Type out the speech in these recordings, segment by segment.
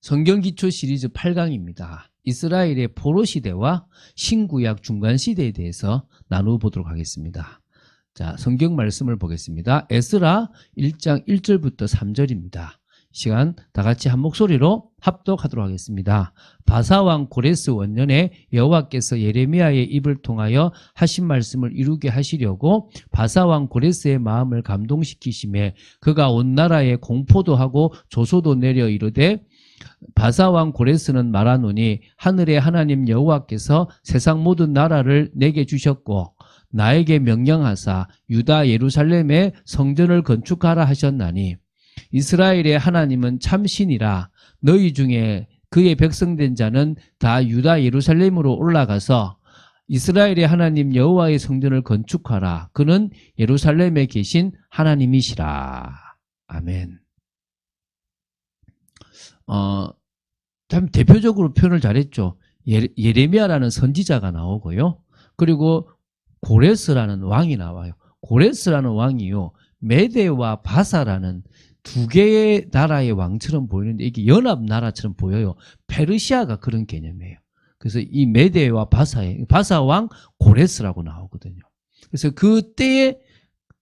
성경 기초 시리즈 8강입니다. 이스라엘의 포로 시대와 신구약 중간 시대에 대해서 나누어 보도록 하겠습니다. 자, 성경 말씀을 보겠습니다. 에스라 1장 1절부터 3절입니다. 시간 다 같이 한 목소리로 합독하도록 하겠습니다. 바사왕 고레스 원년에 여호와께서 예레미야의 입을 통하여 하신 말씀을 이루게 하시려고 바사왕 고레스의 마음을 감동시키심에 그가 온 나라에 공포도 하고 조소도 내려 이르되 바사왕 고레스는 말하노니 하늘의 하나님 여호와께서 세상 모든 나라를 내게 주셨고 나에게 명령하사 유다 예루살렘에 성전을 건축하라 하셨나니 이스라엘의 하나님은 참신이라 너희 중에 그의 백성된 자는 다 유다 예루살렘으로 올라가서 이스라엘의 하나님 여호와의 성전을 건축하라 그는 예루살렘에 계신 하나님이시라 아멘. 어, 참 대표적으로 표현을 잘했죠. 예, 예레미야라는 선지자가 나오고요. 그리고 고레스라는 왕이 나와요. 고레스라는 왕이요. 메데와 바사라는 두 개의 나라의 왕처럼 보이는데 이게 연합 나라처럼 보여요. 페르시아가 그런 개념이에요. 그래서 이 메데와 바사의 바사 왕 고레스라고 나오거든요. 그래서 그때의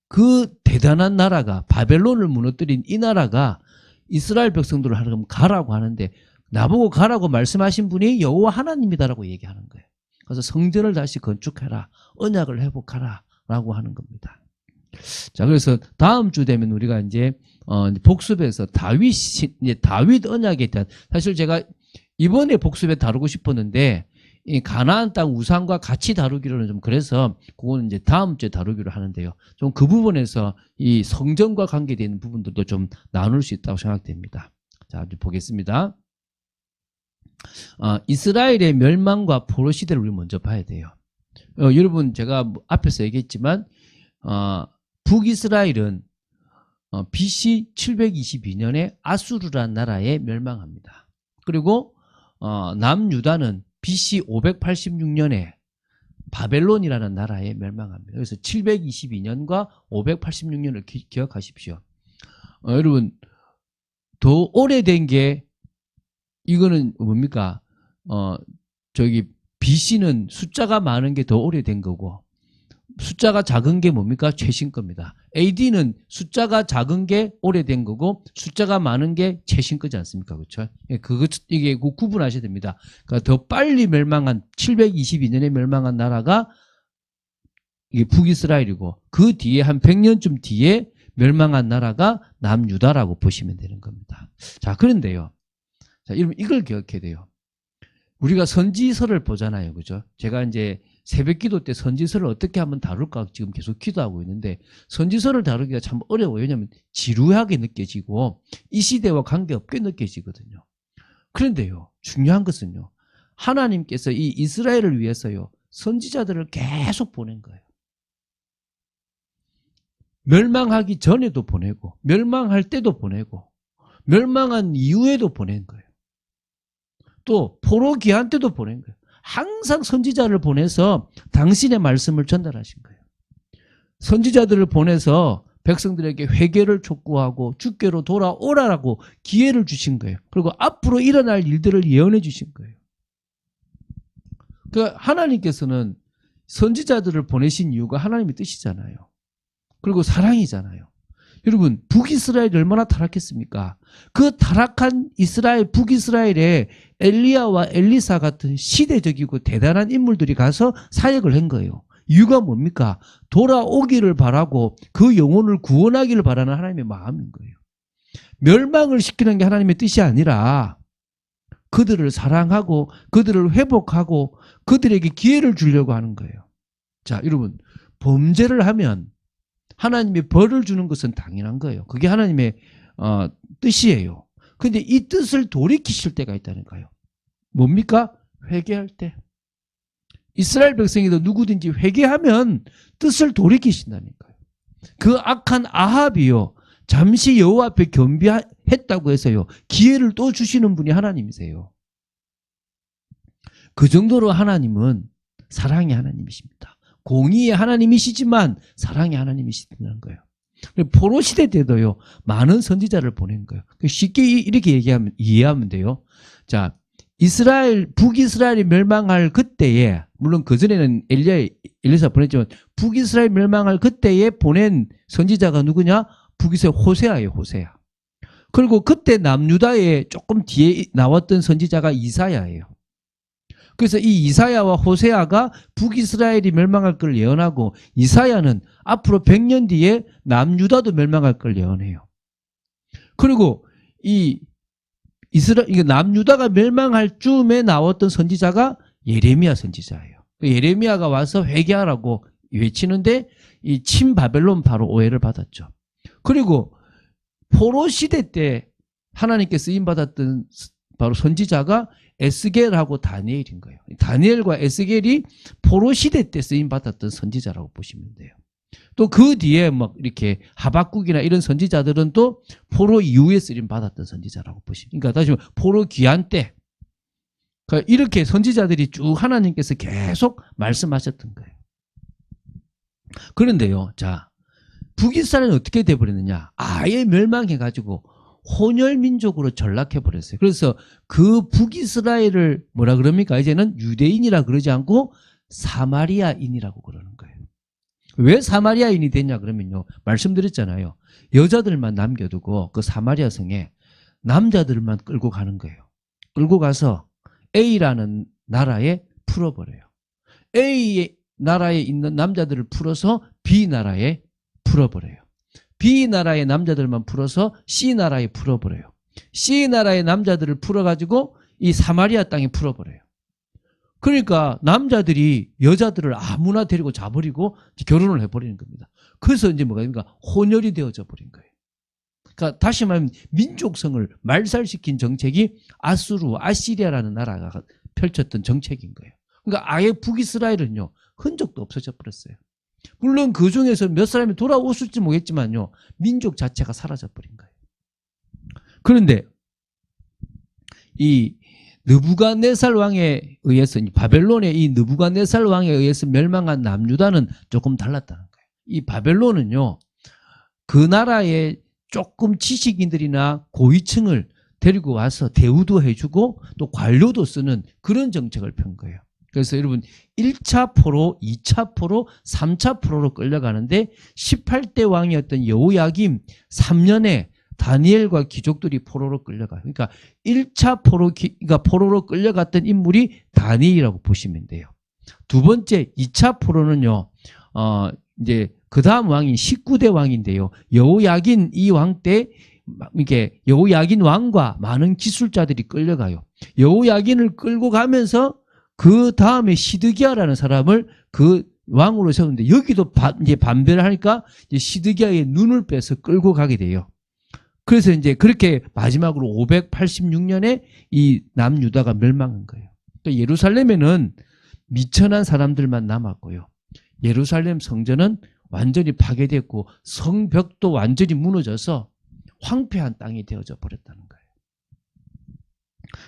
그 대단한 나라가 바벨론을 무너뜨린 이 나라가 이스라엘 백성들을 하려면 가라고 하는데 나보고 가라고 말씀하신 분이 여호와 하나님이다라고 얘기하는 거예요. 그래서 성전을 다시 건축해라. 언약을 회복하라 라고 하는 겁니다. 자, 그래서 다음 주 되면 우리가 이제 어, 복습에서 다윗 다윗 언약에 대한 사실 제가 이번에 복습에 다루고 싶었는데 이 가나안 땅 우상과 같이 다루기로는 좀 그래서 그거는 이제 다음 주에 다루기로 하는데요. 좀 그 부분에서 이 성전과 관계되는 부분들도 좀 나눌 수 있다고 생각됩니다. 자, 이제 보겠습니다. 어, 이스라엘의 멸망과 포로 시대를 우리 먼저 봐야 돼요. 어, 여러분 제가 뭐 앞에서 얘기했지만 어, 북이스라엘은 어, BC 722년에 아수르란 나라에 멸망합니다. 그리고 어, 남유다는 BC 586년에 바벨론이라는 나라에 멸망합니다. 그래서 722년과 586년을 기, 억하십시오 어, 여러분 더 오래된 게 이거는 뭡니까? 어 저기 BC는 숫자가 많은 게 더 오래된 거고 숫자가 작은 게 뭡니까? 최신 겁니다. AD는 숫자가 작은 게 오래된 거고 숫자가 많은 게 최신 거지 않습니까? 그렇죠? 그거 이게 구분하셔야 됩니다. 그러니까 더 빨리 멸망한 722년에 멸망한 나라가 이게 북이스라엘이고 그 뒤에 한 100년쯤 뒤에 멸망한 나라가 남유다라고 보시면 되는 겁니다. 자, 그런데요. 자, 여러분 이걸 기억해야 돼요. 우리가 선지서를 보잖아요. 그죠? 제가 이제 새벽 기도 때 선지서를 어떻게 하면 다룰까 지금 계속 기도하고 있는데 선지서를 다루기가 참 어려워요. 왜냐하면 지루하게 느껴지고 이 시대와 관계없게 느껴지거든요. 그런데요. 중요한 것은요. 하나님께서 이 이스라엘을 위해서요. 선지자들을 계속 보낸 거예요. 멸망하기 전에도 보내고 멸망할 때도 보내고 멸망한 이후에도 보낸 거예요. 또 포로 기한 때도 보낸 거예요. 항상 선지자를 보내서 당신의 말씀을 전달하신 거예요. 선지자들을 보내서 백성들에게 회개를 촉구하고 주께로 돌아오라라고 기회를 주신 거예요. 그리고 앞으로 일어날 일들을 예언해 주신 거예요. 그 하나님께서는 선지자들을 보내신 이유가 하나님의 뜻이잖아요. 그리고 사랑이잖아요. 여러분 북이스라엘이 얼마나 타락했습니까? 그 타락한 이스라엘 북이스라엘에 엘리야와 엘리사 같은 시대적이고 대단한 인물들이 가서 사역을 한 거예요. 이유가 뭡니까? 돌아오기를 바라고 그 영혼을 구원하기를 바라는 하나님의 마음인 거예요. 멸망을 시키는 게 하나님의 뜻이 아니라 그들을 사랑하고 그들을 회복하고 그들에게 기회를 주려고 하는 거예요. 자, 여러분 범죄를 하면 하나님이 벌을 주는 것은 당연한 거예요. 그게 하나님의 어, 뜻이에요. 근데 이 뜻을 돌이키실 때가 있다니까요. 뭡니까? 회개할 때. 이스라엘 백성이도 누구든지 회개하면 뜻을 돌이키신다니까요. 그 악한 아합이요. 잠시 여호와 앞에 겸비했다고 해서요. 기회를 또 주시는 분이 하나님이세요. 그 정도로 하나님은 사랑의 하나님이십니다. 공의의 하나님이시지만 사랑의 하나님이시다는 거예요. 포로 시대 때도요 많은 선지자를 보낸 거예요. 쉽게 이- 이렇게 얘기하면 이해하면 돼요. 자 이스라엘 북이스라엘이 멸망할 그때에 물론 그 전에는 엘리야 엘리사 보냈지만 북이스라엘 멸망할 그때에 보낸 선지자가 누구냐? 북이스라엘 호세아예요, 호세아. 그리고 그때 남유다에 조금 뒤에 나왔던 선지자가 이사야예요. 그래서 이 이사야와 호세아가 북이스라엘이 멸망할 걸 예언하고 이사야는 앞으로 100년 뒤에 남유다도 멸망할 걸 예언해요. 그리고 이 이스라 이게 남유다가 멸망할 쯤에 나왔던 선지자가 예레미야 선지자예요. 그 예레미야가 와서 회개하라고 외치는데 이 친바벨론 바로 오해를 받았죠. 그리고 포로 시대 때 하나님께 쓰임 받았던 바로 선지자가 에스겔하고 다니엘인 거예요. 다니엘과 에스겔이 포로 시대 때 쓰임 받았던 선지자라고 보시면 돼요. 또 그 뒤에 막 이렇게 하박국이나 이런 선지자들은 또 포로 이후에 쓰임 받았던 선지자라고 보시면. 그러니까 다시 말해 포로 귀환 때 그러니까 이렇게 선지자들이 쭉 하나님께서 계속 말씀하셨던 거예요. 그런데요, 자 북이스라엘은 어떻게 돼버렸느냐? 아예 멸망해가지고 혼혈 민족으로 전락해 버렸어요. 그래서 그 북이스라엘을 뭐라 그럽니까? 이제는 유대인이라 그러지 않고 사마리아인이라고 그러는 거예요. 왜 사마리아인이 됐냐 그러면요. 말씀드렸잖아요. 여자들만 남겨두고 그 사마리아 성에 남자들만 끌고 가는 거예요. 끌고 가서 A라는 나라에 풀어버려요. A 나라에 있는 남자들을 풀어서 B 나라에 풀어버려요. B 나라의 남자들만 풀어서 C 나라에 풀어버려요. C 나라의 남자들을 풀어가지고 이 사마리아 땅에 풀어버려요. 그러니까 남자들이 여자들을 아무나 데리고 자버리고 결혼을 해버리는 겁니다. 그래서 이제 뭐가 됩니까? 혼혈이 되어져 버린 거예요. 그러니까 다시 말하면 민족성을 말살시킨 정책이 아수르, 아시리아라는 나라가 펼쳤던 정책인 거예요. 그러니까 아예 북이스라엘은요 흔적도 없어져 버렸어요. 물론 그 중에서 몇 사람이 돌아오실지 모르겠지만요 민족 자체가 사라져 버린 거예요. 그런데 이 느부갓네살 왕에 의해서 이 바벨론의 이 느부갓네살 왕에 의해서 멸망한 남유다는 조금 달랐다는 거예요. 이 바벨론은요 그 나라의 조금 지식인들이나 고위층을 데리고 와서 대우도 해주고 또 관료도 쓰는 그런 정책을 편 거예요. 그래서 여러분 1차 포로, 2차 포로, 3차 포로로 끌려가는데 18대 왕이었던 여호야김 3년에 다니엘과 귀족들이 포로로 끌려가요. 그러니까 1차 포로, 그러니까 포로로 끌려갔던 인물이 다니엘이라고 보시면 돼요. 두 번째 2차 포로는요. 어 이제 그 다음 왕인 19대 왕인데요. 여호야긴 이 왕 때 이게 여호야긴 왕과 많은 기술자들이 끌려가요. 여호야긴을 끌고 가면서 그 다음에 시드기야라는 사람을 그 왕으로 세우는데 여기도 바, 이제 반대를 하니까 이제 시드기야의 눈을 빼서 끌고 가게 돼요. 그래서 이제 그렇게 마지막으로 586년에 이 남유다가 멸망한 거예요. 또 예루살렘에는 미천한 사람들만 남았고요. 예루살렘 성전은 완전히 파괴됐고 성벽도 완전히 무너져서 황폐한 땅이 되어져 버렸다는 거예요.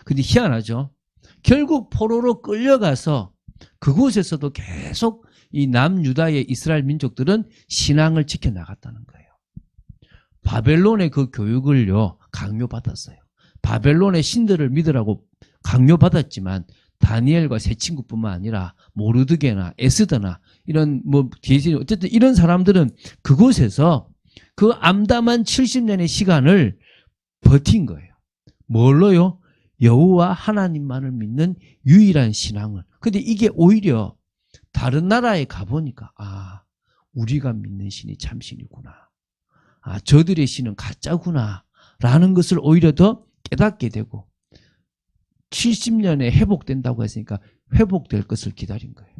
근데 희한하죠. 결국 포로로 끌려가서 그곳에서도 계속 이 남유다의 이스라엘 민족들은 신앙을 지켜나갔다는 거예요. 바벨론의 그 교육을요, 강요받았어요. 바벨론의 신들을 믿으라고 강요받았지만 다니엘과 세 친구뿐만 아니라 모르드게나 에스더나 이런 뭐 뒤에 어쨌든 이런 사람들은 그곳에서 그 암담한 70년의 시간을 버틴 거예요. 뭘로요? 여호와 하나님만을 믿는 유일한 신앙을. 근데 이게 오히려 다른 나라에 가보니까 아 우리가 믿는 신이 참신이구나. 아 저들의 신은 가짜구나. 라는 것을 오히려 더 깨닫게 되고 70년에 회복된다고 했으니까 회복될 것을 기다린 거예요.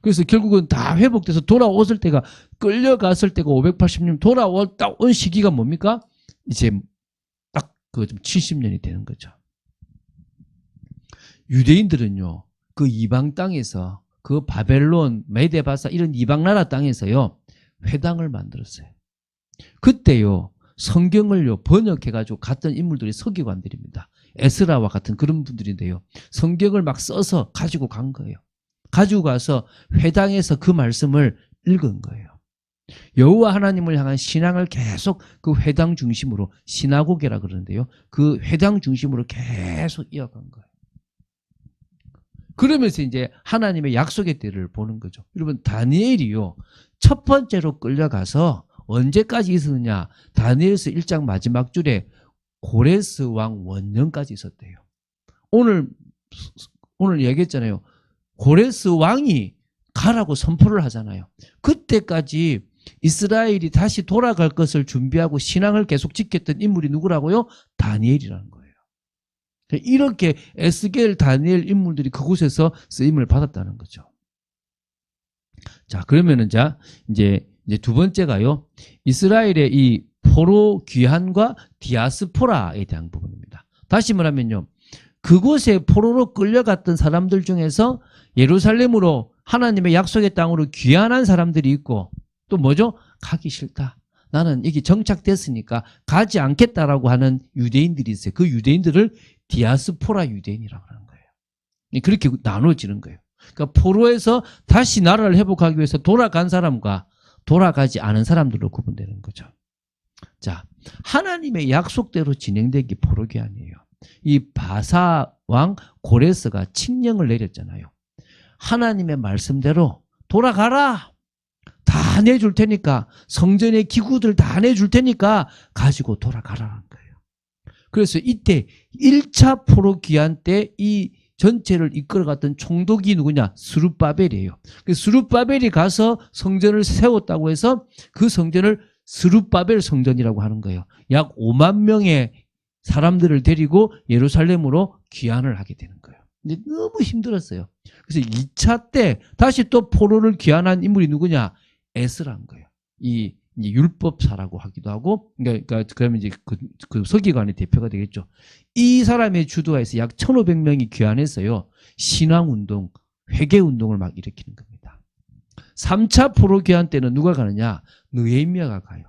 그래서 결국은 다 회복돼서 돌아왔을 때가 끌려갔을 때가 580년 돌아왔다 온 시기가 뭡니까? 이제 딱그좀 70년이 되는 거죠. 유대인들은요. 그 이방 땅에서 그 바벨론, 메데바사 이런 이방 나라 땅에서요. 회당을 만들었어요. 그때요. 성경을요 번역해가지고 갔던 인물들이 서기관들입니다. 에스라와 같은 그런 분들인데요. 성경을 막 써서 가지고 간 거예요. 가지고 가서 회당에서 그 말씀을 읽은 거예요. 여호와 하나님을 향한 신앙을 계속 그 회당 중심으로 시나고게라 그러는데요. 그 회당 중심으로 계속 이어간 거예요. 그러면서 이제 하나님의 약속의 때를 보는 거죠. 여러분 다니엘이요. 첫 번째로 끌려가서 언제까지 있었느냐? 다니엘서 1장 마지막 줄에 고레스 왕 원년까지 있었대요. 오늘 오늘 얘기했잖아요. 고레스 왕이 가라고 선포를 하잖아요. 그때까지 이스라엘이 다시 돌아갈 것을 준비하고 신앙을 계속 지켰던 인물이 누구라고요? 다니엘이라는 거예요. 이렇게 에스겔, 다니엘 인물들이 그곳에서 쓰임을 받았다는 거죠. 자, 그러면은 자, 이제 이제 두 번째가요. 이스라엘의 이 포로 귀환과 디아스포라에 대한 부분입니다. 다시 말하면요. 그곳에 포로로 끌려갔던 사람들 중에서 예루살렘으로 하나님의 약속의 땅으로 귀환한 사람들이 있고 또 뭐죠? 가기 싫다. 나는 여기 정착됐으니까 가지 않겠다라고 하는 유대인들이 있어요. 그 유대인들을 디아스포라 유대인이라고 하는 거예요. 그렇게 나눠지는 거예요. 그러니까 포로에서 다시 나라를 회복하기 위해서 돌아간 사람과 돌아가지 않은 사람들로 구분되는 거죠. 자, 하나님의 약속대로 진행된 게 포로기 아니에요. 이 바사 왕 고레스가 칙령을 내렸잖아요. 하나님의 말씀대로 돌아가라. 다 내줄 테니까 성전의 기구들 다 내줄 테니까 가지고 돌아가라는 거예요. 그래서 이때 1차 포로 귀환 때 이 전체를 이끌어갔던 총독이 누구냐? 스룹바벨이에요. 그 스룹바벨이 가서 성전을 세웠다고 해서 그 성전을 스룹바벨 성전이라고 하는 거예요. 약 5만 명의 사람들을 데리고 예루살렘으로 귀환을 하게 되는 거예요. 근데 너무 힘들었어요. 그래서 2차 때 다시 또 포로를 귀환한 인물이 누구냐? 에스라는 거예요. 이 율법사라고 하기도 하고, 그러니까, 그러면 이제 그, 그 서기관의 대표가 되겠죠. 이 사람의 주도하에서 약 1,500명이 귀환했어요. 신앙운동, 회개운동을 막 일으키는 겁니다. 3차 포로 귀환 때는 누가 가느냐? 느헤미야가 가요.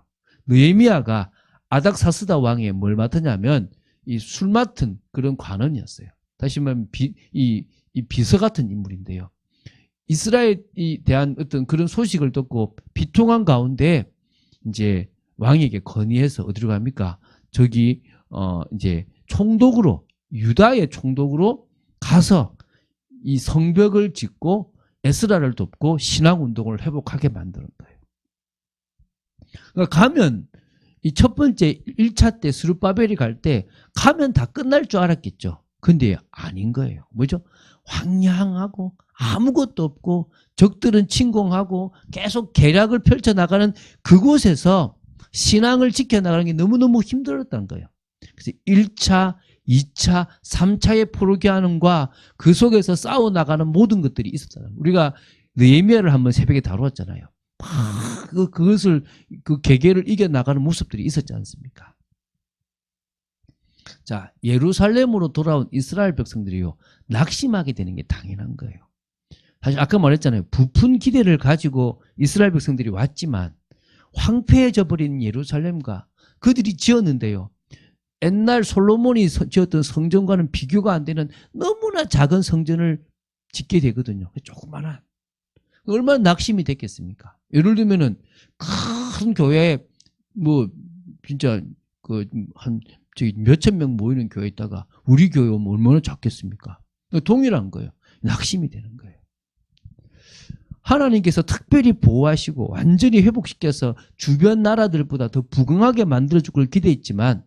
느헤미야가 아닥사스다 왕의 뭘 맡으냐면 이 술 맡은 그런 관원이었어요. 다시 말하면 비, 이, 이 비서 같은 인물인데요. 이스라엘에 대한 어떤 그런 소식을 듣고 비통한 가운데 이제 왕에게 건의해서 어디로 갑니까? 저기 어 이제 총독으로 유다의 총독으로 가서 이 성벽을 짓고 에스라를 돕고 신앙 운동을 회복하게 만드는 거예요. 그러니까 가면 이 첫 번째 1차 때 스룹바벨이 갈 때 가면 다 끝날 줄 알았겠죠. 근데 아닌 거예요. 뭐죠? 황량하고 아무것도 없고 적들은 침공하고 계속 계략을 펼쳐나가는 그곳에서 신앙을 지켜나가는 게 너무너무 힘들었다는 거예요. 그래서 1차, 2차, 3차의 포로기하는과 그 속에서 싸워나가는 모든 것들이 있었잖아요. 우리가 느헤미야를 한번 새벽에 다루었잖아요. 막 그, 그것을 그 계계를 이겨나가는 모습들이 있었지 않습니까? 자, 예루살렘으로 돌아온 이스라엘 백성들이요. 낙심하게 되는 게 당연한 거예요. 사실 아까 말했잖아요. 부푼 기대를 가지고 이스라엘 백성들이 왔지만 황폐해져 버린 예루살렘과 그들이 지었는데요. 옛날 솔로몬이 지었던 성전과는 비교가 안 되는 너무나 작은 성전을 짓게 되거든요. 조그만한. 얼마나 낙심이 됐겠습니까? 예를 들면은 큰 교회에 뭐 진짜 그 한 저기 몇천 명 모이는 교회에 있다가 우리 교회 오면 얼마나 작겠습니까? 동일한 거예요. 낙심이 되는 거예요. 하나님께서 특별히 보호하시고 완전히 회복시켜서 주변 나라들보다 더 부강하게 만들어줄 걸 기대했지만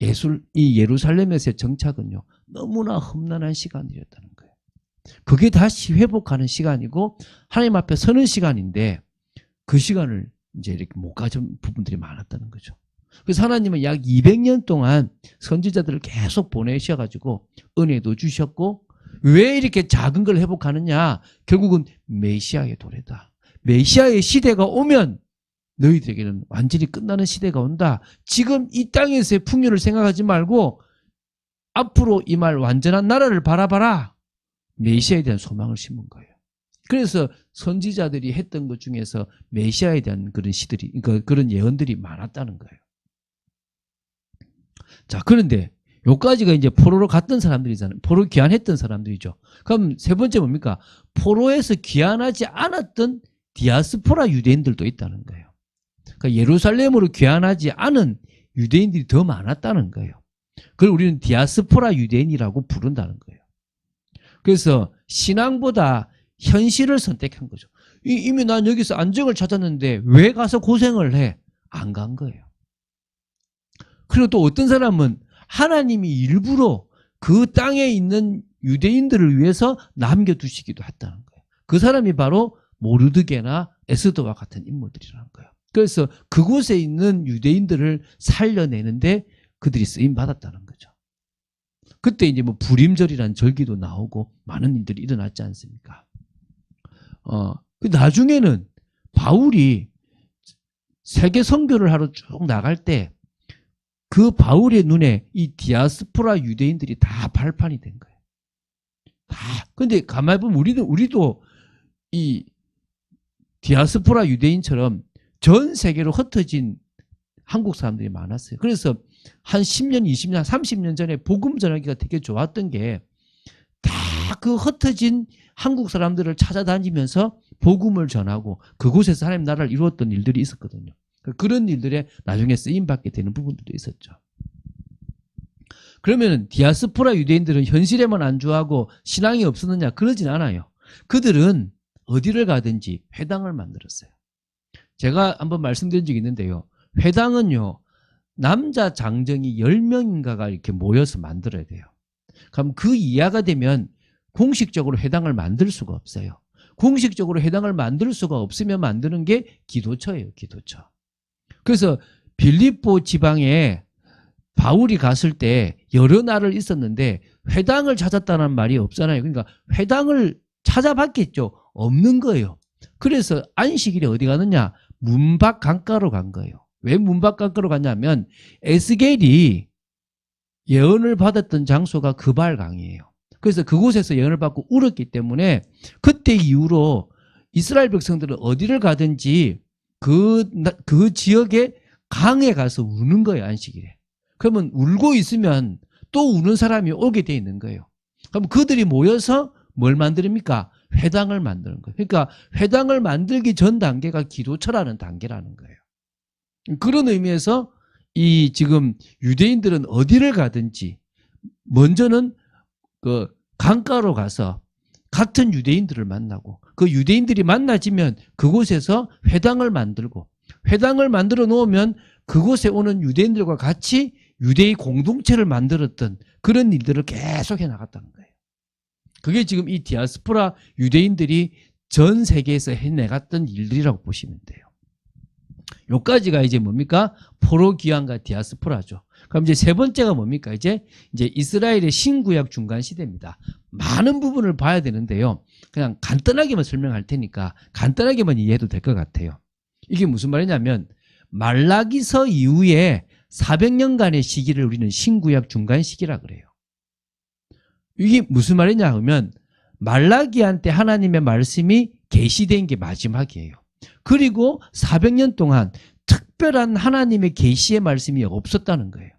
예술, 이 예루살렘에서의 정착은요, 너무나 험난한 시간이었다는 거예요. 그게 다시 회복하는 시간이고, 하나님 앞에 서는 시간인데, 그 시간을 이제 이렇게 못 가진 부분들이 많았다는 거죠. 그래서 하나님은 약 200년 동안 선지자들을 계속 보내셔가지고, 은혜도 주셨고, 왜 이렇게 작은 걸 회복하느냐? 결국은 메시아의 도래다. 메시아의 시대가 오면 너희들에게는 완전히 끝나는 시대가 온다. 지금 이 땅에서의 풍요를 생각하지 말고 앞으로 이 말 완전한 나라를 바라봐라. 메시아에 대한 소망을 심은 거예요. 그래서 선지자들이 했던 것 중에서 메시아에 대한 그런 시들이, 그러니까 그런 예언들이 많았다는 거예요. 자, 그런데 요까지가 이제 포로로 갔던 사람들이잖아요. 포로 귀환했던 사람들이죠. 그럼 세 번째 뭡니까? 포로에서 귀환하지 않았던 디아스포라 유대인들도 있다는 거예요. 그러니까 예루살렘으로 귀환하지 않은 유대인들이 더 많았다는 거예요. 그걸 우리는 디아스포라 유대인이라고 부른다는 거예요. 그래서 신앙보다 현실을 선택한 거죠. 이- 이미 난 여기서 안정을 찾았는데 왜 가서 고생을 해? 안 간 거예요. 그리고 또 어떤 사람은 하나님이 일부러 그 땅에 있는 유대인들을 위해서 남겨두시기도 했다는 거예요. 그 사람이 바로 모르드게나 에스더와 같은 인물들이라는 거예요. 그래서 그곳에 있는 유대인들을 살려내는데 그들이 쓰임 받았다는 거죠. 그때 이제 뭐 불임절이란 절기도 나오고 많은 일들이 일어났지 않습니까? 어, 그 나중에는 바울이 세계 선교를 하러 쭉 나갈 때 그 바울의 눈에 이 디아스포라 유대인들이 다 발판이 된 거예요. 다. 근데 가만히 보면 우리도, 우리도 이 디아스포라 유대인처럼 전 세계로 흩어진 한국 사람들이 많았어요. 그래서 한 10년, 20년, 30년 전에 복음 전하기가 되게 좋았던 게 다 그 흩어진 한국 사람들을 찾아다니면서 복음을 전하고 그곳에서 하나님 나라를 이루었던 일들이 있었거든요. 그런 일들에 나중에 쓰임 받게 되는 부분들도 있었죠. 그러면 디아스포라 유대인들은 현실에만 안주하고 신앙이 없었느냐 그러진 않아요. 그들은 어디를 가든지 회당을 만들었어요. 제가 한번 말씀드린 적이 있는데요. 회당은요. 남자 장정이 10명인가가 이렇게 모여서 만들어야 돼요. 그럼 그 이하가 되면 공식적으로 회당을 만들 수가 없어요. 공식적으로 회당을 만들 수가 없으면 만드는 게 기도처예요, 기도처. 그래서 빌립보 지방에 바울이 갔을 때 여러 날을 있었는데 회당을 찾았다는 말이 없잖아요. 그러니까 회당을 찾아봤겠죠. 없는 거예요. 그래서 안식일에 어디 가느냐? 문밖 강가로 간 거예요. 왜 문밖 강가로 갔냐면 에스겔이 예언을 받았던 장소가 그발강이에요. 그래서 그곳에서 예언을 받고 울었기 때문에 그때 이후로 이스라엘 백성들은 어디를 가든지 그, 나- 그 지역의 강에 가서 우는 거예요, 안식일에. 그러면 울고 있으면 또 우는 사람이 오게 돼 있는 거예요. 그럼 그들이 모여서 뭘 만듭니까? 회당을 만드는 거예요. 그러니까 회당을 만들기 전 단계가 기도처라는 단계라는 거예요. 그런 의미에서 이 지금 유대인들은 어디를 가든지 먼저는 그 강가로 가서 같은 유대인들을 만나고 그 유대인들이 만나지면 그곳에서 회당을 만들고 회당을 만들어 놓으면 그곳에 오는 유대인들과 같이 유대의 공동체를 만들었던 그런 일들을 계속 해 나갔다는 거예요. 그게 지금 이 디아스포라 유대인들이 전 세계에서 해내갔던 일들이라고 보시면 돼요. 요까지가 이제 뭡니까? 포로기환과 디아스포라죠. 그럼 이제 세 번째가 뭡니까? 이제 이제 이스라엘의 신구약 중간 시대입니다. 많은 부분을 봐야 되는데요. 그냥 간단하게만 설명할 테니까 간단하게만 이해해도 될 것 같아요. 이게 무슨 말이냐면 말라기서 이후에 400년간의 시기를 우리는 신구약 중간 시기라 그래요. 이게 무슨 말이냐 하면 말라기한테 하나님의 말씀이 계시된 게 마지막이에요. 그리고 400년 동안 특별한 하나님의 계시의 말씀이 없었다는 거예요.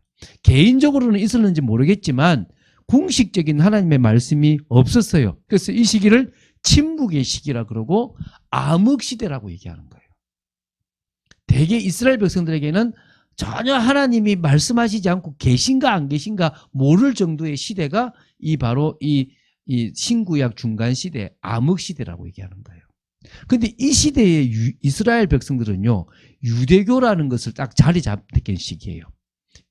개인적으로는 있었는지 모르겠지만 공식적인 하나님의 말씀이 없었어요. 그래서 이 시기를 침묵의 시기라 그러고 암흑 시대라고 얘기하는 거예요. 대개 이스라엘 백성들에게는 전혀 하나님이 말씀하시지 않고 계신가 안 계신가 모를 정도의 시대가 이 바로 이, 이 신구약 중간 시대 암흑 시대라고 얘기하는 거예요. 근데 이 시대의 유- 이스라엘 백성들은요 유대교라는 것을 딱 자리 잡는 시기예요.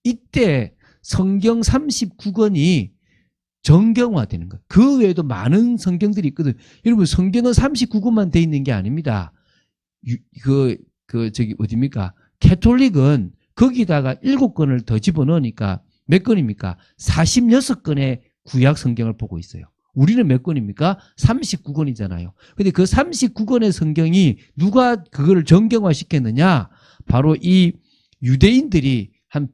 이때 성경 39권이 정경화되는 거예요. 그 외에도 많은 성경들이 있거든. 여러분 성경은 39권만 돼 있는 게 아닙니다. 유- 그, 그 저기 어디입니까? 캐톨릭은 거기다가 7권을 더 집어넣으니까 몇 권입니까? 46권의 구약 성경을 보고 있어요. 우리는 몇 권입니까? 39권이잖아요. 근데 그 39권의 성경이 누가 그거를 정경화 시켰느냐? 바로 이 유대인들이 한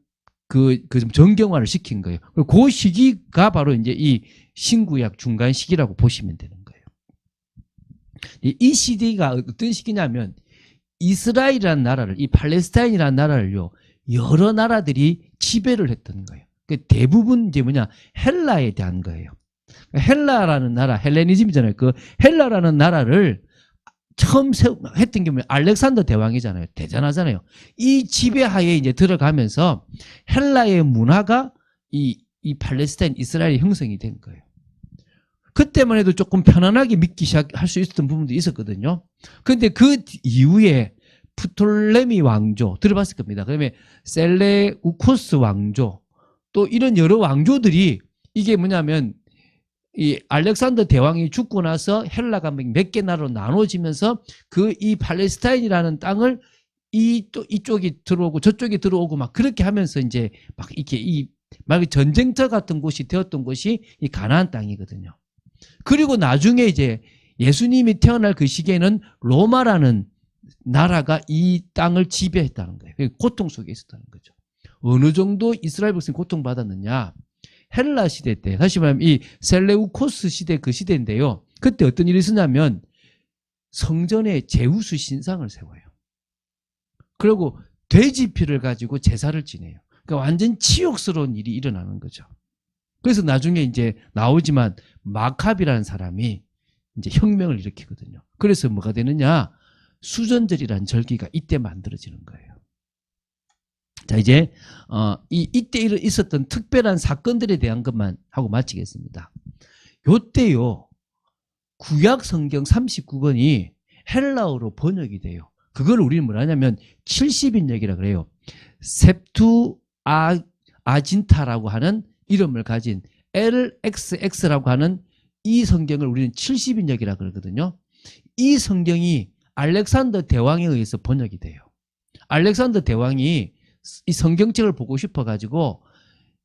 그, 그 좀 정경화를 시킨 거예요. 그 시기가 바로 이제 이 신구약 중간 시기라고 보시면 되는 거예요. 이- 이 시기가 어떤 시기냐면 이스라엘이라는 나라를, 이 팔레스타인이라는 나라를요, 여러 나라들이 지배를 했던 거예요. 그 대부분 이제 뭐냐, 헬라에 대한 거예요. 헬라라는 나라, 헬레니즘이잖아요. 그 헬라라는 나라를 처음 세우, 했던 게 뭐냐. 알렉산더 대왕이잖아요. 대단하잖아요. 이 지배하에 이제 들어가면서 헬라의 문화가 이, 이 팔레스타인 이스라엘이 형성이 된 거예요. 그때만 해도 조금 편안하게 믿기 시작할 수 있었던 부분도 있었거든요. 근데 그 이후에 프톨레미 왕조 들어봤을 겁니다. 그다음에 셀레우코스 왕조 또 이런 여러 왕조들이 이게 뭐냐면 이 알렉산더 대왕이 죽고 나서 헬라가 몇개 나라로 나눠지면서 그 이 팔레스타인이라는 땅을 이 또 이쪽이 들어오고 저쪽이 들어오고 막 그렇게 하면서 이제 막 이렇게 이막 전쟁터 같은 곳이 되었던 곳이 이 가나안 땅이거든요. 그리고 나중에 이제 예수님이 태어날 그 시기에는 로마라는 나라가 이 땅을 지배했다는 거예요. 고통 속에 있었다는 거죠. 어느 정도 이스라엘 백성이 고통받았느냐. 헬라 시대 때, 다시 말하면 이 셀레우코스 시대 그 시대인데요. 그때 어떤 일이 있었냐면 성전에 제우스 신상을 세워요. 그리고 돼지 피를 가지고 제사를 지내요. 그러니까 완전 치욕스러운 일이 일어나는 거죠. 그래서 나중에 이제 나오지만 마캅이라는 사람이 이제 혁명을 일으키거든요. 그래서 뭐가 되느냐? 수전절이라는 절기가 이때 만들어지는 거예요. 자 이제 어, 이 이때 일- 있었던 특별한 사건들에 대한 것만 하고 마치겠습니다. 요때요 구약 성경 39권이 헬라어로 번역이 돼요. 그걸 우리는 뭐라 하냐면 70인역이라 그래요. 셉투 아, 아진타라고 하는 이름을 가진 LXX라고 하는 이 성경을 우리는 70인역이라 그러거든요. 이 성경이 알렉산더 대왕에 의해서 번역이 돼요. 알렉산더 대왕이 이 성경책을 보고 싶어 가지고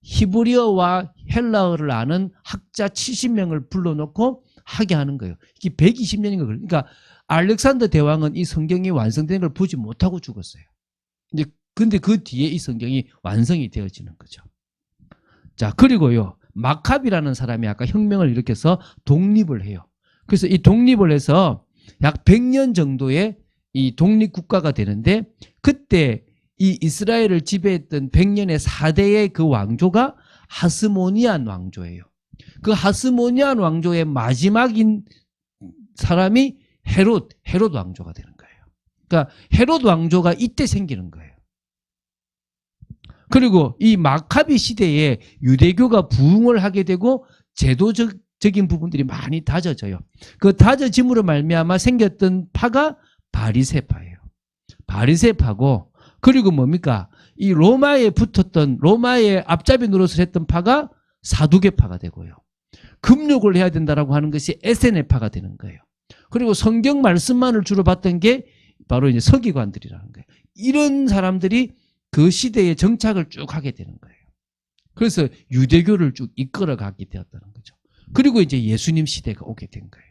히브리어와 헬라어를 아는 학자 70명을 불러놓고 하게 하는 거예요. 이게 120년인가 그래요. 그러니까 알렉산더 대왕은 이 성경이 완성된 걸 보지 못하고 죽었어요. 근데 근데 그 뒤에 이 성경이 완성이 되어지는 거죠. 자, 그리고요. 마캅이라는 사람이 아까 혁명을 일으켜서 독립을 해요. 그래서 이 독립을 해서 약 100년 정도의 이 독립국가가 되는데 그때 이 이스라엘을 지배했던 100년의 4대의 그 왕조가 하스모니안 왕조예요. 그 하스모니안 왕조의 마지막인 사람이 헤롯, 헤롯 왕조가 되는 거예요. 그러니까 헤롯 왕조가 이때 생기는 거예요. 그리고 이 마카비 시대에 유대교가 부흥을 하게 되고 제도적인 부분들이 많이 다져져요. 그 다져짐으로 말미암아 생겼던 파가 바리세파예요. 바리세파고 그리고 뭡니까? 이 로마에 붙었던 로마의 앞잡이 노릇을 했던 파가 사두개파가 되고요. 금욕을 해야 된다라고 하는 것이 에세네파가 되는 거예요. 그리고 성경 말씀만을 주로 봤던 게 바로 이제 서기관들이라는 거예요. 이런 사람들이 그 시대의 정착을 쭉 하게 되는 거예요. 그래서 유대교를 쭉 이끌어 가게 되었다는 거죠. 그리고 이제 예수님 시대가 오게 된 거예요.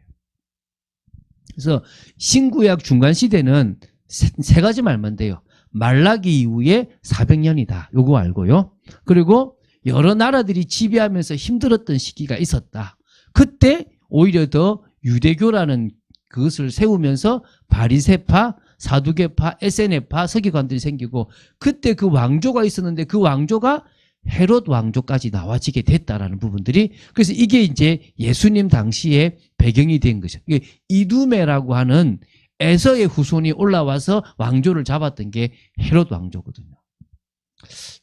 그래서 신구약 중간 시대는 세, 세 가지 말만 돼요. 말라기 이후에 400년이다. 요거 알고요. 그리고 여러 나라들이 지배하면서 힘들었던 시기가 있었다. 그때 오히려 더 유대교라는 그것을 세우면서 바리세파, 사두개파, 에세네파, 서기관들이 생기고 그때 그 왕조가 있었는데 그 왕조가 헤롯 왕조까지 나와지게 됐다라는 부분들이 그래서 이게 이제 예수님 당시에 배경이 된 거죠. 이게 이두메라고 하는 에서의 후손이 올라와서 왕조를 잡았던 게 헤롯 왕조거든요.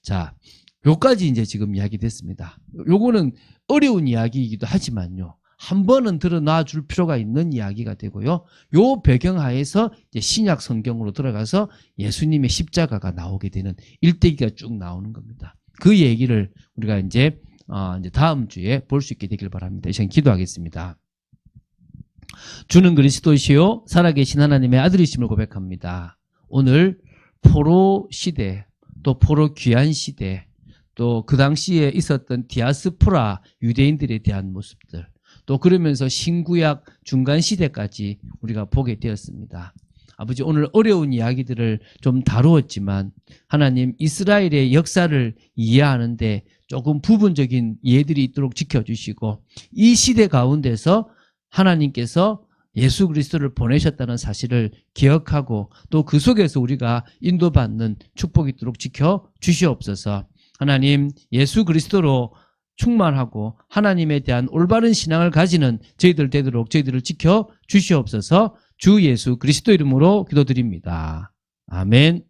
자, 요까지 이제 지금 이야기 됐습니다. 요거는 어려운 이야기이기도 하지만요. 한 번은 드러나 줄 필요가 있는 이야기가 되고요. 요 배경 하에서 이제 신약 성경으로 들어가서 예수님의 십자가가 나오게 되는 일대기가 쭉 나오는 겁니다. 그 얘기를 우리가 이제 어 이제 다음 주에 볼 수 있게 되길 바랍니다. 이 시간 기도하겠습니다. 주는 그리스도시요 살아계신 하나님의 아들이심을 고백합니다. 오늘 포로 시대 또 포로 귀한 시대 또 그 당시에 있었던 디아스포라 유대인들에 대한 모습들 또 그러면서 신구약 중간 시대까지 우리가 보게 되었습니다. 아버지 오늘 어려운 이야기들을 좀 다루었지만 하나님 이스라엘의 역사를 이해하는데 조금 부분적인 이해들이 있도록 지켜주시고 이 시대 가운데서 하나님께서 예수 그리스도를 보내셨다는 사실을 기억하고 또 그 속에서 우리가 인도받는 축복이 있도록 지켜 주시옵소서. 하나님 예수 그리스도로 충만하고 하나님에 대한 올바른 신앙을 가지는 저희들 되도록 저희들을 지켜 주시옵소서. 주 예수 그리스도 이름으로 기도드립니다. 아멘.